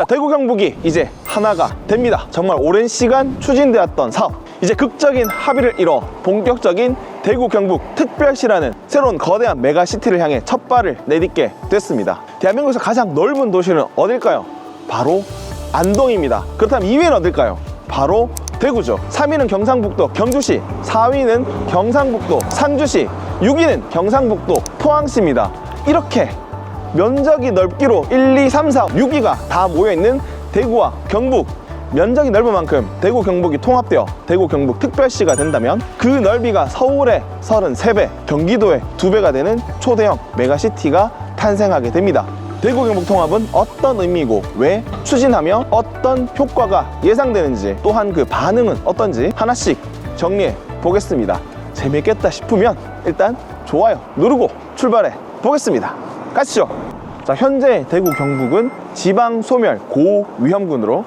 자, 대구 경북이 이제 하나가 됩니다. 정말 오랜 시간 추진되었던 사업. 이제 극적인 합의를 이뤄 본격적인 대구 경북 특별시라는 새로운 거대한 메가시티를 향해 첫 발을 내딛게 됐습니다. 대한민국에서 가장 넓은 도시는 어딜까요? 바로 안동입니다. 그렇다면 2위는 어딜까요? 바로 대구죠. 3위는 경상북도 경주시, 4위는 경상북도 상주시, 6위는 경상북도 포항시입니다. 이렇게 면적이 넓기로 1, 2, 3, 4, 6위가 다 모여있는 대구와 경북 면적이 넓은 만큼 대구 경북이 통합되어 대구 경북 특별시가 된다면 그 넓이가 서울의 33배, 경기도의 2배가 되는 초대형 메가시티가 탄생하게 됩니다. 대구 경북 통합은 어떤 의미이고 왜 추진하며 어떤 효과가 예상되는지 또한 그 반응은 어떤지 하나씩 정리해 보겠습니다. 재밌겠다 싶으면 일단 좋아요 누르고 출발해 보겠습니다. 가시죠. 자, 현재 대구 경북은 지방 소멸 고위험군으로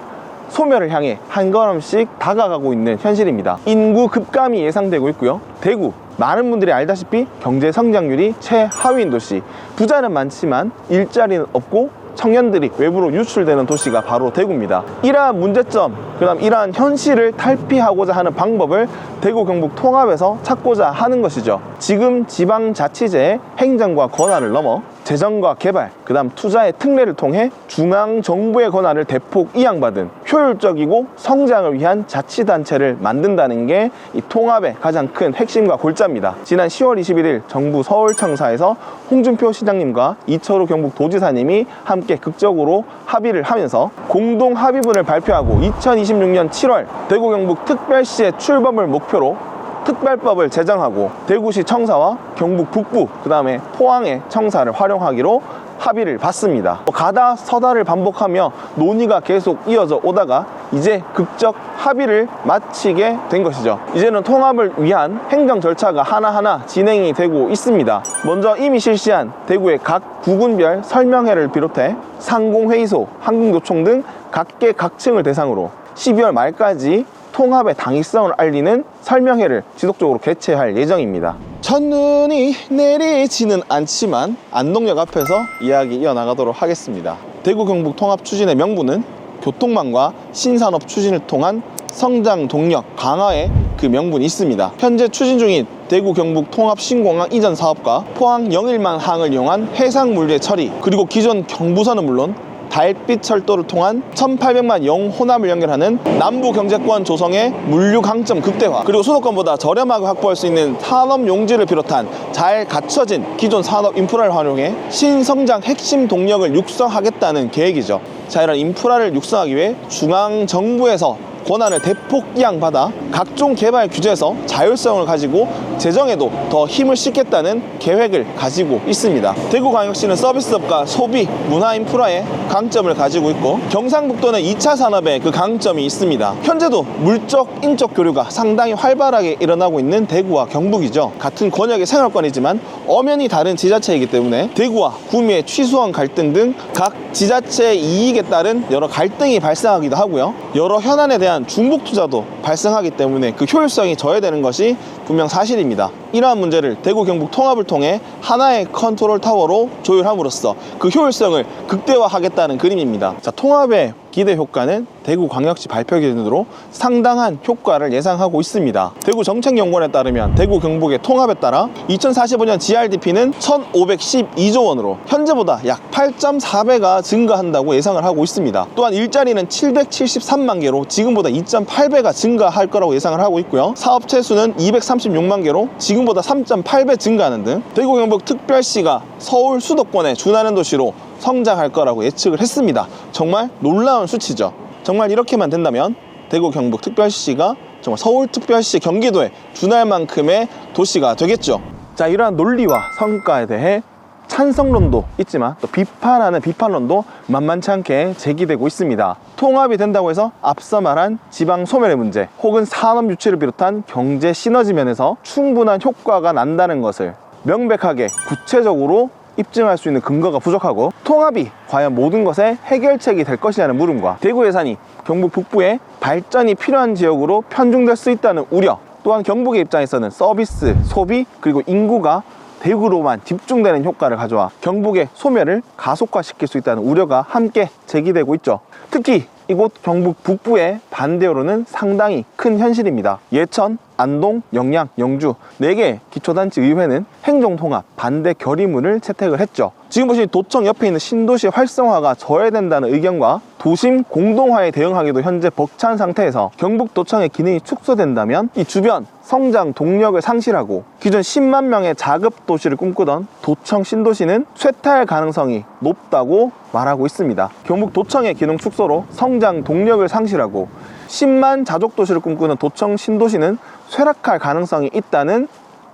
소멸을 향해 한 걸음씩 다가가고 있는 현실입니다. 인구 급감이 예상되고 있고요. 대구 많은 분들이 알다시피 경제 성장률이 최하위인 도시. 부자는 많지만 일자리는 없고 청년들이 외부로 유출되는 도시가 바로 대구입니다. 이러한 문제점, 그다음 이러한 현실을 탈피하고자 하는 방법을 대구 경북 통합에서 찾고자 하는 것이죠. 지금 지방자치제의 행정과 권한을 넘어 재정과 개발, 그 다음 투자의 특례를 통해 중앙 정부의 권한을 대폭 이양받은 효율적이고 성장을 위한 자치단체를 만든다는 게 이 통합의 가장 큰 핵심과 골자입니다. 지난 10월 21일 정부 서울청사에서 홍준표 시장님과 이철우 경북 도지사님이 함께 극적으로 합의를 하면서 공동 합의문을 발표하고 2026년 7월 대구 경북 특별시의 출범을 목표로 특별법을 제정하고 대구시 청사와 경북 북부 그 다음에 포항의 청사를 활용하기로 합의를 봤습니다. 가다 서다를 반복하며 논의가 계속 이어져 오다가 이제 극적 합의를 마치게 된 것이죠. 이제는 통합을 위한 행정 절차가 하나하나 진행이 되고 있습니다. 먼저 이미 실시한 대구의 각 구군별 설명회를 비롯해 상공회의소, 한국노총 등 각계 각층을 대상으로 12월 말까지 통합의 당위성을 알리는 설명회를 지속적으로 개최할 예정입니다. 첫눈이 내리지는 않지만 안동역 앞에서 이야기 이어나가도록 하겠습니다. 대구 경북 통합 추진의 명분은 교통망과 신산업 추진을 통한 성장 동력 강화의 그 명분이 있습니다. 현재 추진 중인 대구 경북 통합 신공항 이전 사업과 포항 영일만 항을 이용한 해상 물류의 처리 그리고 기존 경부선은 물론 달빛 철도를 통한 1800만 영호남을 연결하는 남부 경제권 조성의 물류 강점 극대화 그리고 수도권보다 저렴하게 확보할 수 있는 산업 용지를 비롯한 잘 갖춰진 기존 산업 인프라를 활용해 신성장 핵심 동력을 육성하겠다는 계획이죠. 자 이런 인프라를 육성하기 위해 중앙 정부에서 권한을 대폭 이양받아 각종 개발 규제에서 자율성을 가지고 재정에도 더 힘을 싣겠다는 계획을 가지고 있습니다. 대구광역시는 서비스업과 소비, 문화 인프라에 강점을 가지고 있고 경상북도는 2차 산업에 그 강점이 있습니다. 현재도 물적, 인적 교류가 상당히 활발하게 일어나고 있는 대구와 경북이죠. 같은 권역의 생활권이지만 엄연히 다른 지자체이기 때문에 대구와 구미의 취수원 갈등 등 각 지자체의 이익에 따른 여러 갈등이 발생하기도 하고요. 여러 현안에 대한 중복 투자도 발생하기 때문에 그 효율성이 저해되는 것이 분명 사실입니다. 이러한 문제를 대구 경북 통합을 통해 하나의 컨트롤 타워로 조율함으로써 그 효율성을 극대화하겠다는 그림입니다. 자, 통합의 기대 효과는 대구 광역시 발표 기준으로 상당한 효과를 예상하고 있습니다. 대구 정책연구원에 따르면 대구 경북의 통합에 따라 2045년 GRDP는 1,512조 원으로 현재보다 약 8.4배가 증가한다고 예상을 하고 있습니다. 또한 일자리는 773만 개로 지금보다 2.8배가 증가할 거라고 예상을 하고 있고요. 사업체 수는 236만 개로 지금보다 3.8배 증가하는 등 대구 경북 특별시가 서울 수도권에 준하는 도시로 성장할 거라고 예측을 했습니다. 정말 놀라운 수치죠. 정말 이렇게만 된다면 대구 경북 특별시가 정말 서울 특별시 경기도에 준할 만큼의 도시가 되겠죠. 자, 이러한 논리와 성과에 대해 찬성론도 있지만 또 비판하는 비판론도 만만치 않게 제기되고 있습니다. 통합이 된다고 해서 앞서 말한 지방 소멸의 문제 혹은 산업 유치를 비롯한 경제 시너지 면에서 충분한 효과가 난다는 것을 명백하게 구체적으로 입증할 수 있는 근거가 부족하고 통합이 과연 모든 것의 해결책이 될 것이냐는 물음과 대구 예산이 경북 북부에 발전이 필요한 지역으로 편중될 수 있다는 우려 또한 경북의 입장에서는 서비스, 소비 그리고 인구가 대구로만 집중되는 효과를 가져와 경북의 소멸을 가속화시킬 수 있다는 우려가 함께 제기되고 있죠. 특히 이곳 경북 북부의 반대 여론은 상당히 큰 현실입니다. 예천, 안동, 영양, 영주 4개 기초단체 의회는 행정통합 반대 결의문을 채택을 했죠. 지금 보시는 도청 옆에 있는 신도시 활성화가 저해된다는 의견과 도심 공동화에 대응하기도 현재 벅찬 상태에서 경북도청의 기능이 축소된다면 이 주변 성장 동력을 상실하고 기존 10만 명의 자급 도시를 꿈꾸던 도청 신도시는 쇠퇴할 가능성이 높다고 말하고 있습니다. 경북 도청의 기능 축소로 성장 동력을 상실하고 10만 자족 도시를 꿈꾸는 도청 신도시는 쇠락할 가능성이 있다는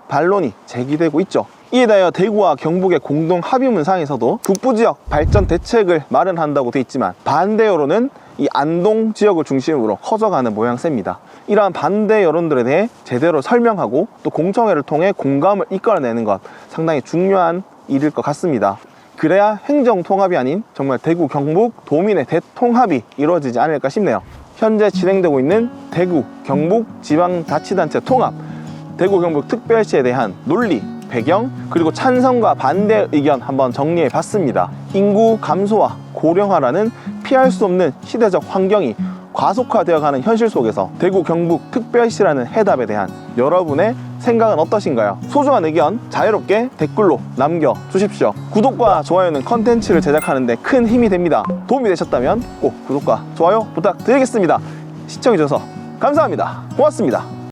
반론이 제기되고 있죠. 이에 대하여 대구와 경북의 공동 합의문상에서도 북부 지역 발전 대책을 마련한다고 돼 있지만 반대 여론은 이 안동 지역을 중심으로 커져가는 모양새입니다. 이러한 반대 여론들에 대해 제대로 설명하고 또 공청회를 통해 공감을 이끌어내는 것 상당히 중요한 일일 것 같습니다. 그래야 행정 통합이 아닌 정말 대구 경북 도민의 대통합이 이루어지지 않을까 싶네요. 현재 진행되고 있는 대구 경북 지방자치단체 통합 대구 경북 특별시에 대한 논리, 배경, 그리고 찬성과 반대 의견 한번 정리해 봤습니다. 인구 감소와 고령화라는 피할 수 없는 시대적 환경이 과속화되어 가는 현실 속에서 대구 경북 특별시라는 해답에 대한 여러분의 생각은 어떠신가요? 소중한 의견 자유롭게 댓글로 남겨주십시오. 구독과 좋아요는 컨텐츠를 제작하는데 큰 힘이 됩니다. 도움이 되셨다면 꼭 구독과 좋아요 부탁드리겠습니다. 시청해주셔서 감사합니다. 고맙습니다.